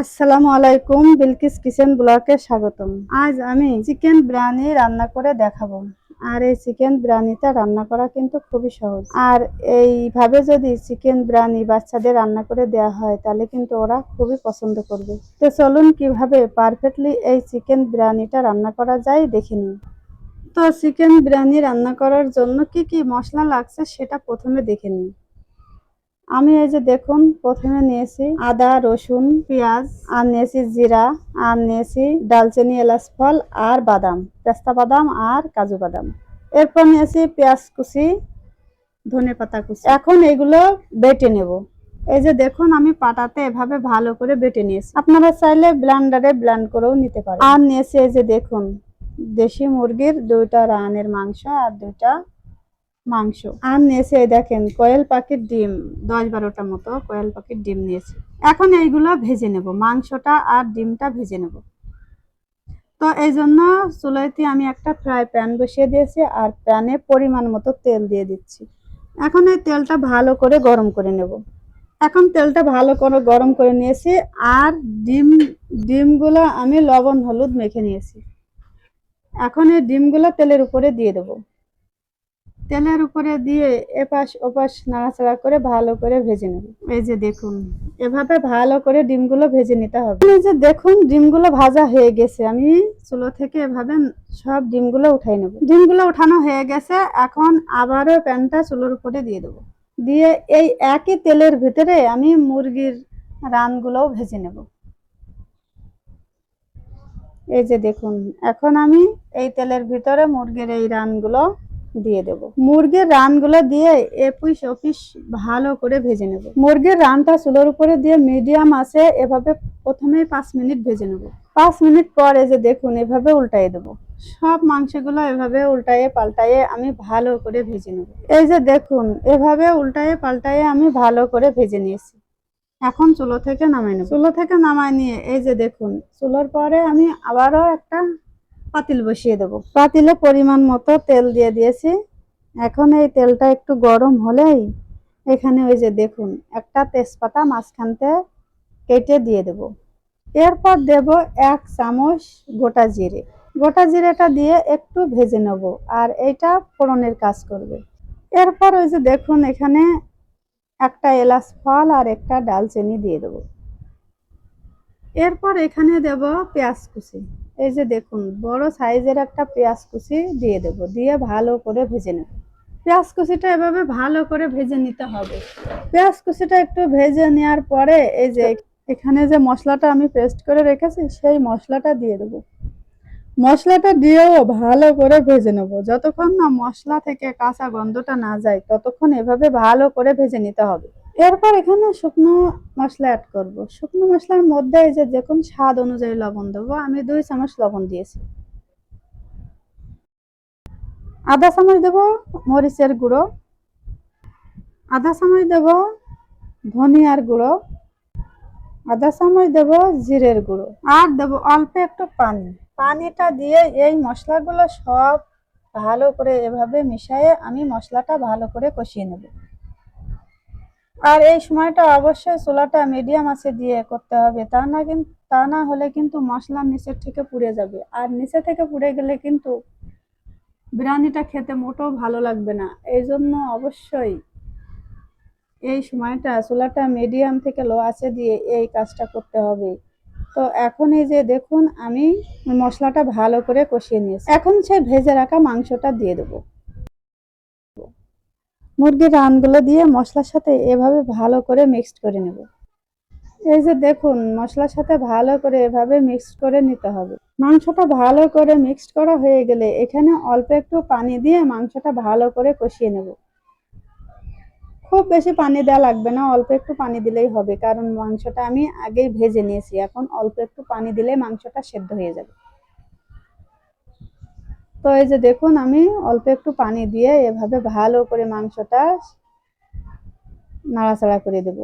আসসালামু আলাইকুম, বিলকিস কিচেন ব্লকে স্বাগতম। আজ আমি চিকেন বিরিয়ানি রান্না করে দেখাবো। আর এই চিকেন বিরিয়ানিটা রান্না করা কিন্তু খুবই সহজ। আর এইভাবে যদি চিকেন বিরিয়ানি বাচ্চাদের রান্না করে দেওয়া হয়, তাহলে কিন্তু ওরা খুবই পছন্দ করবে। তো চলুন কীভাবে পারফেক্টলি এই চিকেন বিরিয়ানিটা রান্না করা যায় দেখে নিই। তো চিকেন বিরিয়ানি রান্না করার জন্য কি কি মশলা লাগছে সেটা প্রথমে দেখে নিই। আমি এই যে দেখুন, প্রথমে নিয়েছি আদা, রসুন, পেঁয়াজ, আর নিয়েছি জিরা, আর নিয়েছি ডালচিনি, এলাচ, ফল, আর বাদাম, পেস্তা বাদাম আর কাজু বাদাম। এরপর নিয়েছি পেঁয়াজ কুচি, ধনে পাতা কুচি। এখন এগুলো বেটে নেব। এই যে দেখুন, আমি পাটাতে এভাবে ভালো করে বেটে নিয়েছি। আপনারা চাইলে ব্লেন্ডারে ব্লেন্ড করেও নিতে পারেন। আর নিয়েছি এই যে দেখুন, দেশি মুরগির দুইটা রানের মাংস আর দুইটা মাংস। আর নিয়েছে এই দেখেন, কয়েল পাখির ডিম, দশ বারোটা মতো কয়েল পাখির ডিম নিয়েছি। এখন এইগুলো ভেজে নেব, মাংসটা আর ডিমটা ভেজে নেব। তো এই জন্য চুলাইতে আমি একটা ফ্রাই প্যান বসিয়ে দিয়েছি আর প্যানে পরিমাণ মতো তেল দিয়ে দিচ্ছি। এখন এই তেলটা ভালো করে গরম করে নেব। এখন তেলটা ভালো করে গরম করে নিয়েছি আর ডিম, ডিমগুলো আমি লবণ, হলুদ মেখে নিয়েছি। এখন এই ডিমগুলো তেলের উপরে দিয়ে দেবো। তেলের উপরে দিয়ে এপাশ ওপাশ নাড়াচাড়া করে ভালো করে ভেজে নেব। এই যে দেখুন, এভাবে ভালো করে ডিমগুলো ভেজে নিতে হবে। এই যে দেখুন, ডিমগুলো ভাজা হয়ে গেছে। আমি চুলো থেকে এভাবে সব ডিমগুলো উঠাই নেব। ডিমগুলো উঠানো হয়ে গেছে। এখন আবারও প্যানটা চুলোর উপরে দিয়ে দেবো। দিয়ে এই একই তেলের ভিতরে আমি মুরগির রানগুলোও ভেজে নেব। এই যে দেখুন, এখন আমি এই তেলের ভিতরে মুরগির এই রানগুলো দিয়ে দেব। মুরগির রানগুলো দিয়ে এপিস অপিস ভালো করে ভেজে নেব। মুরগির রানটা চুলোর উপরে দিয়ে মিডিয়াম আছে, এভাবে প্রথমে পাঁচ মিনিট ভেজে নেব। পাঁচ মিনিট পরে যে দেখুন, এভাবে উল্টাই দেব। সব মাংসগুলো এভাবে উল্টায়ে পাল্টায়ে আমি ভালো করে ভেজে নেব। এই যে দেখুন, এভাবে উল্টায়ে পাল্টায়ে আমি ভালো করে ভেজে নিয়েছি। এখন চুলো থেকে নামাই নেব। চুলো থেকে নামাই নিয়ে এই যে দেখুন, চুলোর পরে আমি আবারও একটা পাতিল বসিয়ে দেবো। পাতিলে পরিমাণ মতো তেল দিয়ে দিয়েছি। এখন এই তেলটা একটু গরম হলেই এখানে ওই যে দেখুন, একটা তেজপাতা মাঝখানতে কেটে দিয়ে দেব। এরপর দেব এক চামচ গোটা জিরে। গোটা জিরেটা দিয়ে একটু ভেজে নেব আর এইটা ফোড়নের কাজ করবে। এরপর ওই যে দেখুন, এখানে একটা এলাচ ফল আর একটা ডালচিনি দিয়ে দেবো। এরপর এখানে দেব পেঁয়াজ কুচি। এই যে দেখুন, বড় সাইজের একটা পেঁয়াজ কুচি দিয়ে দেব, দিয়ে ভালো করে ভেজে নেব। পেঁয়াজ কুচিটা এভাবে ভালো করে ভেজে নিতে হবে। পেঁয়াজ কুচিটা একটু ভেজে নেওয়ার পরে এই যে এখানে যে মশলাটা আমি পেস্ট করে রেখেছি, সেই মশলাটা দিয়ে দেবো। মশলাটা দিয়েও ভালো করে ভেজে নেব। যতক্ষণ না মশলা থেকে কাঁচা গন্ধটা না যায়, ততক্ষণ এভাবে ভালো করে ভেজে নিতে হবে। এরপর এখানে শুকনো মশলা অ্যাড করব। শুকনো মশলার মধ্যে এই যে দেখুন স্বাদ অনুযায়ী লবণ দেবো। আমি দুই চামচ লবণ দিয়েছি। আধা চামচ দেব মরিচের গুঁড়ো। আধা চামচ দেব ধনিয়ার গুঁড়ো। আধা চামচ দেব জিরের গুঁড়ো। আর দেব অল্প একটু পানি। পানিটা দিয়ে এই মশলাগুলো সব ভালো করে এভাবে মিশিয়ে আমি মশলাটা ভালো করে কষিয়ে নেব। আর এই সময়টা অবশ্যই চুলাটা মিডিয়াম আছে দিয়ে করতে হবে। তা না কিন্তু তা না হলে কিন্তু মশলা নিচের থেকে পুড়ে যাবে। আর নিচে থেকে পুড়ে গেলে কিন্তু বিরিয়ানিটা খেতে মোটেও ভালো লাগবে না। এই জন্য অবশ্যই এই সময়টা চুলাটা মিডিয়াম থেকে লো আছে দিয়ে এই কাজটা করতে হবে। তো এখন এই যে দেখুন, আমি মশলাটা ভালো করে কষিয়ে নিয়েছি। এখন সে ভেজে রাখা মাংসটা দিয়ে দেবো। মুরগির রানগুলো দিয়ে মশলার সাথে এভাবে ভালো করে মিক্সড করে নেব। এই যে দেখুন, মশলার সাথে ভালো করে এভাবে মিক্সড করে নিতে হবে। মাংসটা ভালো করে মিক্সড করা হয়ে গেলে এখানে অল্প একটু পানি দিয়ে মাংসটা ভালো করে কষিয়ে নেব। খুব বেশি পানি দেওয়া লাগবে না, অল্প একটু পানি দিলেই হবে, কারণ মাংসটা আমি আগেই ভেজে নিয়েছি, এখন অল্প একটু পানি দিলে মাংসটা সেদ্ধ হয়ে যাবে। তো এই যে দেখুন, আমি অল্প একটু পানি দিয়ে এভাবে ভালো করে মাংসটা নাড়াচাড়া করে দেব।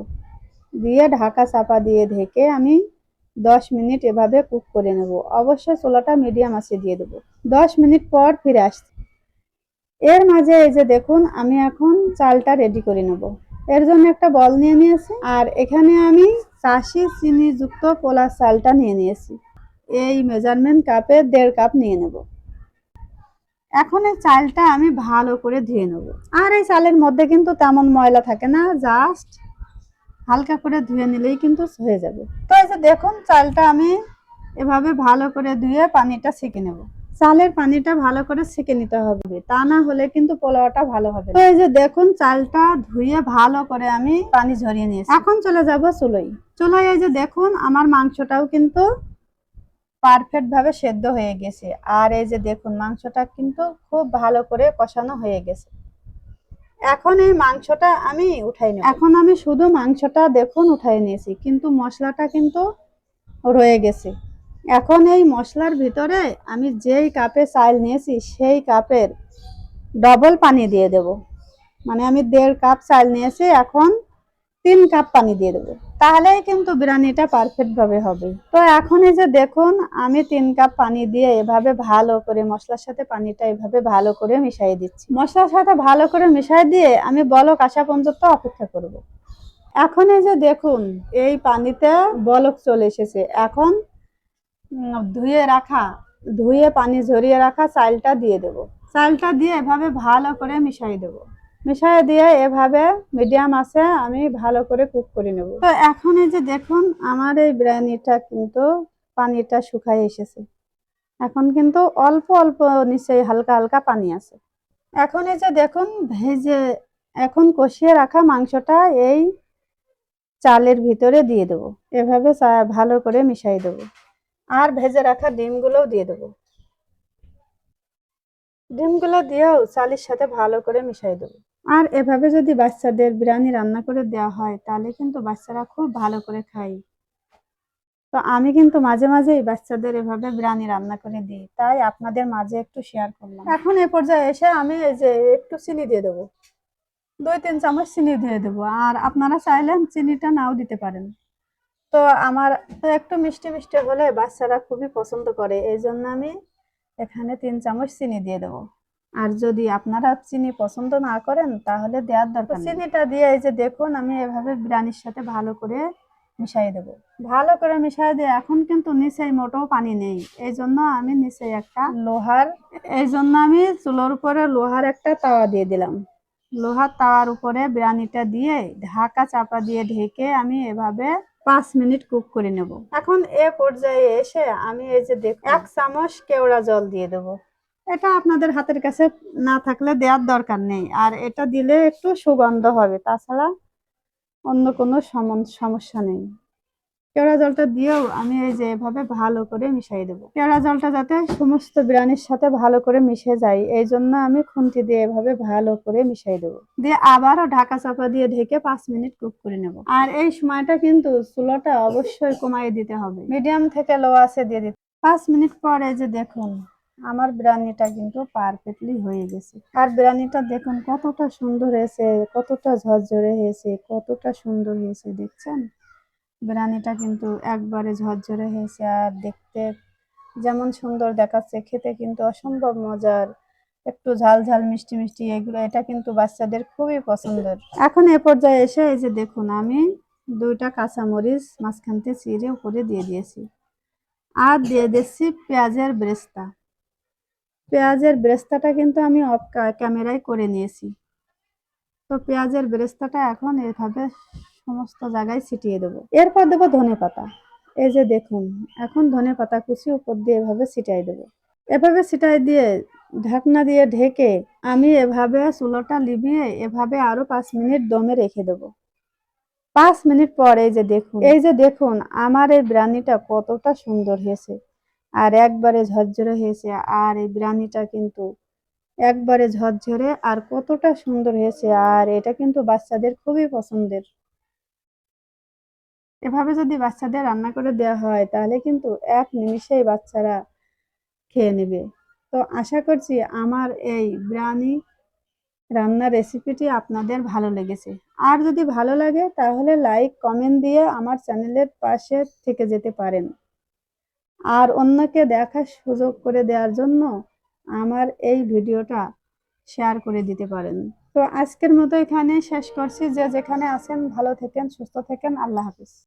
দিয়ে ঢাকা চাপা দিয়ে ঢেকে আমি দশ মিনিট এভাবে কুক করে নেব। অবশ্যই চোলাটা মিডিয়াম আছে দিয়ে দেবো। দশ মিনিট পর ফিরে আসছি। এর মাঝে এই যে দেখুন, আমি এখন চালটা রেডি করে নেব। এর জন্য একটা বল নিয়ে নিয়েছি আর এখানে আমি চাষি চিনি যুক্ত পোলা চালটা নিয়ে নিয়েছি। এই মেজারমেন্ট কাপে দেড় কাপ নিয়ে নেব। এখন এই চালটা আমি ভালো করে ধুয়ে নেব। আর এই চালের মধ্যে কিন্তু তেমন ময়লা থাকে না জাস্ট হালকা করে ধুয়ে নিলেই কিন্তু হয়ে যাবে। তো এই যে দেখুন, চালটা আমি এভাবে ভালো করে ধুয়ে পানিটা ছেঁকে নেব। চালের পানিটা ভালো করে ছেঁকে নিতে হবে, তা না হলে কিন্তু পোলাওটা ভালো হবে তো এই যে দেখুন, চালটা ধুয়ে ভালো করে আমি পানি ঝরিয়ে নিয়েছি। এখন চলে যাব চুলোই চুলোয় এই যে দেখুন, আমার মাংসটাও কিন্তু পারফেক্ট ভাবে সেদ্ধ হয়ে গেছে। আর এই যে দেখুন, মাংসটা কিন্তু খুব ভালো করে কষানো হয়ে গেছে। এখন এই মাংসটা আমি উঠাই নেব। এখন আমি শুধু মাংসটা দেখুন উঠাই নিয়েছি, কিন্তু মশলাটা কিন্তু রয়ে গেছে। এখন এই মশলার ভিতরে আমি যেই কাপে চাল নিয়েছি, সেই কাপের ডবল পানি দিয়ে দেব। মানে আমি দেড় কাপ চাল নিয়েছি, এখন তিন কাপ পানি দিয়ে দেবো। তাহলেই কিন্তু বিরিয়ানিটা পারফেক্ট ভাবে হবে। তো এখন এই যে দেখুন, আমি তিন কাপ পানি দিয়ে এভাবে ভালো করে মশলার সাথে পানিটা এভাবে ভালো করে মিশিয়ে দিচ্ছি। মশলার সাথে ভালো করে মিশিয়ে দিয়ে আমি বলক আসা পর্যন্ত অপেক্ষা করব। এখন এই যে দেখুন, এই পানিতে বলক চলে এসেছে। এখন ধুয়ে রাখা, ধুয়ে পানি ঝরিয়ে রাখা চালটা দিয়ে দেব। চালটা দিয়ে এভাবে ভালো করে মিশিয়ে দেব। মিশিয়ে দিয়ে এভাবে মিডিয়াম আছে, আমি ভালো করে কুক করে নেব। তো এখন এই যে দেখুন, আমার এই বিরিয়ানিটা কিন্তু পানিটা শুকায় এসেছে। এখন কিন্তু অল্প অল্প নিচে হালকা হালকা পানি আছে। এখন এই যে দেখুন, ভেজে এখন কষিয়ে রাখা মাংসটা এই চালের ভিতরে দিয়ে দেবো। এভাবে ভালো করে মিশিয়ে দেবো। আর ভেজে রাখা ডিমগুলোও দিয়ে দেবো। ডিমগুলো দিয়েও চালের সাথে ভালো করে মিশিয়ে দেবো। আর এভাবে যদি বাচ্চাদের বিরিয়ানি রান্না করে দেওয়া হয়, তাহলে কিন্তু বাচ্চারা খুব ভালো করে খায়। তো আমি কিন্তু মাঝে মাঝেই বাচ্চাদের এভাবে বিরিয়ানি রান্না করে দিই, তাই আপনাদের মাঝে একটু শেয়ার করলাম। এখন এ পর্যায়ে এসে আমি এই যে একটু চিনি দিয়ে দেবো। দুই, তিন চামচ চিনি দিয়ে দেবো, আর আপনারা চাইলেন চিনিটা নাও দিতে পারেন। তো আমার তো একটু মিষ্টি মিষ্টি হলে বাচ্চারা খুবই পছন্দ করে, এই জন্য আমি এখানে তিন চামচ চিনি দিয়ে দেবো। আর যদি আপনারা চিনি পছন্দ না করেন তাহলে দেওয়ার দরকার চিনিটা দিয়ে এই যে দেখুন আমি এভাবে বিরিয়ানির সাথে ভালো করে মিশিয়ে দেবো। ভালো করে মিশিয়ে দিয়ে এখন কিন্তু নিচে মোটেও পানি নেই। এই জন্য আমি নিচে একটা লোহার এই জন্য আমি চুলোর উপরে লোহার একটা তাওয়া দিয়ে দিলাম। লোহার তাওয়ার উপরে বিরিয়ানিটা দিয়ে ঢাকা চাপা দিয়ে ঢেকে আমি এভাবে পাঁচ মিনিট কুক করে নেব। এখন এ পর্যায়ে এসে আমি এই যে দেখ এক চামচ কেওড়া জল দিয়ে দেবো। এটা আপনাদের হাতের কাছে না থাকলে দেওয়ার দরকার নেই। আর এটা দিলে একটু সুগন্ধ হবে, তাছাড়া অন্য কোনো সমস্যা নেই। কেওড়া জলটা দিয়েও আমি এই যে এভাবে ভালো করে মিশিয়ে দেবো। কেওড়া জলটা যাতে সমস্ত বিরিয়ানির সাথে ভালো করে মিশে যায়, এই জন্য আমি খুন্তি দিয়ে এভাবে ভালো করে মিশিয়ে দেবো। দিয়ে আবারও ঢাকা চাপা দিয়ে ঢেকে পাঁচ মিনিট কুক করে নেব। আর এই সময়টা কিন্তু চুলোটা অবশ্যই কমাই দিতে হবে। মিডিয়াম থেকে লো আছে দিয়ে দিতে পাঁচ মিনিট পরে যে দেখুন আমার বিরিয়ানিটা কিন্তু পারফেক্টলি হয়ে গেছে। আর বিরিয়ানিটা দেখুন কতটা সুন্দর হয়েছে, কতটা ঝরঝরে হয়েছে, কতটা সুন্দর হয়েছে, দেখছেন? বিরিয়ানিটা কিন্তু একবারে ঝরঝরে হয়েছে আর দেখতে যেমন সুন্দর দেখাচ্ছে, খেতে কিন্তু অসম্ভব মজার। একটু ঝাল ঝাল, মিষ্টি মিষ্টি, এগুলো, এটা কিন্তু বাচ্চাদের খুবই পছন্দের। এখন এ পর্যায়ে এসে এই যে দেখুন, আমি দুইটা কাঁচামরিচ মাঝখানতে চিড়ে উপরে দিয়ে দিয়েছি। আর দিয়ে দিচ্ছি পেঁয়াজের ব্রেস্তা। পেঁয়াজের ব্রেস্তাটা কিন্তু আমি অফ ক্যামেরায় করে নিয়েছি। তো পেঁয়াজের ব্রেস্তাটা এখন এভাবে সমস্ত জায়গায় ছিটিয়ে দেবো। এরপর দেবো ধনে পাতা। এই যে দেখুন, এখন ধনে পাতা কুচি উপর দিয়ে এভাবে ছিটাই দেবো। এভাবে ছিটাই দিয়ে ঢাকনা দিয়ে ঢেকে আমি এভাবে চুলোটা লিভিয়ে এভাবে আরও পাঁচ মিনিট দমে রেখে দেবো। পাঁচ মিনিট পর এই যে দেখুন, এই যে দেখুন, আমার এই বিরিয়ানিটা কতটা সুন্দর হয়েছে। আর একবারে ঝরঝরে হয়েছে। আর এই বিরিয়ানিটা কিন্তু একবারে ঝরঝরে আর কতটা সুন্দর হয়েছে। আর এটা কিন্তু বাচ্চাদের খুবই পছন্দের। এভাবে যদি বাচ্চাদের রান্না করে দেওয়া হয়, তাহলে কিন্তু এক নিমিষেই বাচ্চারা খেয়ে নেবে। তো আশা করছি আমার এই বিরিয়ানি রান্নার রেসিপিটি আপনাদের ভালো লেগেছে। আর যদি ভালো লাগে, তাহলে লাইক, কমেন্ট দিয়ে আমার চ্যানেলের পাশে থেকে যেতে পারেন। আর অন্যকে দেখার সুযোগ করে দেওয়ার জন্য আমার এই ভিডিওটা শেয়ার করে দিতে পারেন। তো আজকের মতো এখানে শেষ করছি। যে যেখানে আছেন ভালো থেকেন, সুস্থ থাকেন, আল্লাহ হাফিজ।